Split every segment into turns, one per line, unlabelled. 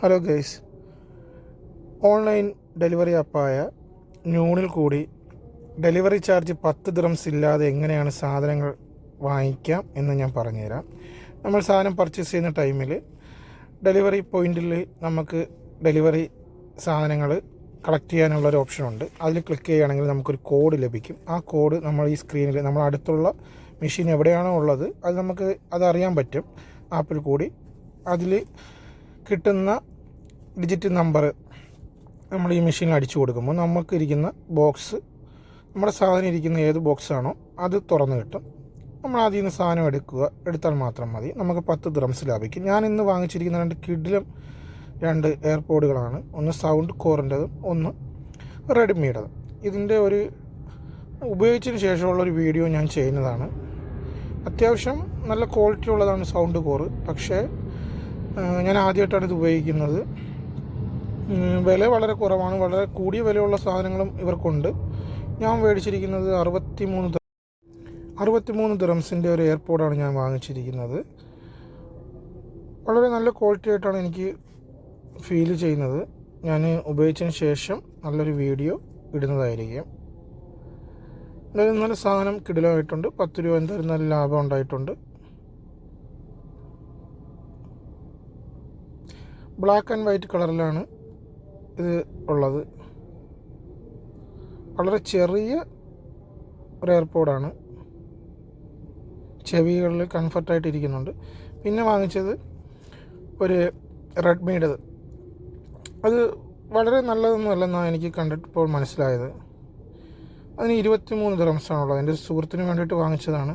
Hello guys. Online delivery ആപ്പായ ന്യൂണിൽ കൂടി ഡെലിവറി ചാർജ് പത്ത് ദിറംസ് ഇല്ലാതെ എങ്ങനെയാണ് സാധനങ്ങൾ വാങ്ങിക്കാം എന്ന് ഞാൻ പറഞ്ഞുതരാം. നമ്മൾ സാധനം പർച്ചേസ് ചെയ്യുന്ന ടൈമിൽ ഡെലിവറി പോയിന്റിൽ നമുക്ക് ഡെലിവറി സാധനങ്ങൾ കളക്ട് ചെയ്യാനുള്ള ഒരു ഓപ്ഷൻ ഉണ്ട്. അതിൽ ക്ലിക്ക് ചെയ്യുകയാണെങ്കിൽ നമുക്കൊരു കോഡ് ലഭിക്കും. ആ കോഡ് നമ്മൾ ഈ സ്ക്രീനിൽ നമ്മൾ അടുത്തുള്ള മെഷീൻ എവിടെയാണോ ഉള്ളത് അത് നമുക്ക് അതറിയാൻ പറ്റും. ആപ്പിൽ കൂടി അതിൽ കിട്ടുന്ന ഡിജിറ്റ് നമ്പർ നമ്മൾ ഈ മെഷീനിൽ അടിച്ചു കൊടുക്കുമ്പോൾ നമുക്ക് ഇരിക്കുന്ന ബോക്സ് നമ്മുടെ സാധനം ഇരിക്കുന്ന ഏത് ബോക്സാണോ അത് തുറന്ന് കിട്ടും. നമ്മൾ ആദ്യം നിന്ന് സാധനം എടുക്കുക. എടുത്താൽ മാത്രം മതി. നമുക്ക് പത്ത് ദ്രംസ് ലാഭിക്കും. ഞാൻ ഇന്ന് വാങ്ങിച്ചിരിക്കുന്ന രണ്ട് കിഡിലും രണ്ട് എയർപോഡുകളാണ് ഒന്ന് സൗണ്ട് കോറിന്റെതും ഒന്ന് റെഡ്മിയുടേതും ഇതിന്റെ ഒരു ഉപയോഗിച്ചതിന് ശേഷമുള്ളൊരു വീഡിയോ ഞാൻ ചെയ്യുന്നതാണ്. അത്യാവശ്യം നല്ല ക്വാളിറ്റി ഉള്ളതാണ് സൗണ്ട് കോറ് പക്ഷേ ഞാൻ ആദ്യമായിട്ടാണ് ഇത് ഉപയോഗിക്കുന്നത്. വില വളരെ കുറവാണ്. വളരെ കൂടിയ വിലയുള്ള സാധനങ്ങളും ഇവർക്കുണ്ട്. ഞാൻ മേടിച്ചിരിക്കുന്നത് അറുപത്തി മൂന്ന് അറുപത്തി മൂന്ന് ദിറംസിന്റെ ഒരു എയർപോർട്ടാണ് ഞാൻ വാങ്ങിച്ചിരിക്കുന്നത്. വളരെ നല്ല ക്വാളിറ്റി ആയിട്ടാണ് എനിക്ക് ഫീൽ ചെയ്യുന്നത്. ഞാൻ ഉപയോഗിച്ചതിന് ശേഷം നല്ലൊരു വീഡിയോ ഇടുന്നതായിരിക്കും. നല്ല സാധനം കിടിലമായിട്ടുണ്ട്. പത്ത് രൂപ എന്തായാലും നല്ല ലാഭം ഉണ്ടായിട്ടുണ്ട്. ബ്ലാക്ക് ആൻഡ് വൈറ്റ് കളറിലാണ് ഇത് ഉള്ളത്. വളരെ ചെറിയ ഒരു എയർപോഡാണ് ചെവികളിൽ കംഫർട്ടായിട്ട് ഇരിക്കുന്നുണ്ട്. പിന്നെ വാങ്ങിച്ചത് ഒരു റെഡ്മിയുടേത് അത് വളരെ നല്ലതൊന്നും അല്ലെന്നാണ് എനിക്ക് കണ്ടിട്ടിപ്പോൾ മനസ്സിലായത്. അതിന് ഇരുപത്തി മൂന്ന് ദ്രംസാണുള്ളത് എന്റെ സുഹൃത്തിന് വേണ്ടിയിട്ട് വാങ്ങിച്ചതാണ്.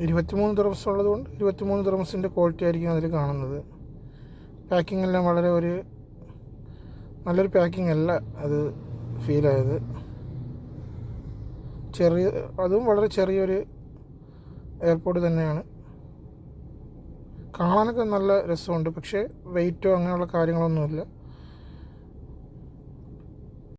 ഇരുപത്തിമൂന്ന് ദിറംസ് ഉള്ളതുകൊണ്ട് ഇരുപത്തിമൂന്ന് ദിറംസിന്റെ ക്വാളിറ്റി ആയിരിക്കും അതിൽ കാണുന്നത്. പാക്കിംഗ് എല്ലാം വളരെ ഒരു നല്ലൊരു പാക്കിംഗ് അല്ല അത് ഫീലായത് ചെറിയ അതും വളരെ ചെറിയൊരു എയർപോർട്ട് തന്നെയാണ്. കാണാനൊക്കെ നല്ല രസമുണ്ട് പക്ഷേ വെയിറ്റോ അങ്ങനെയുള്ള കാര്യങ്ങളൊന്നുമില്ല.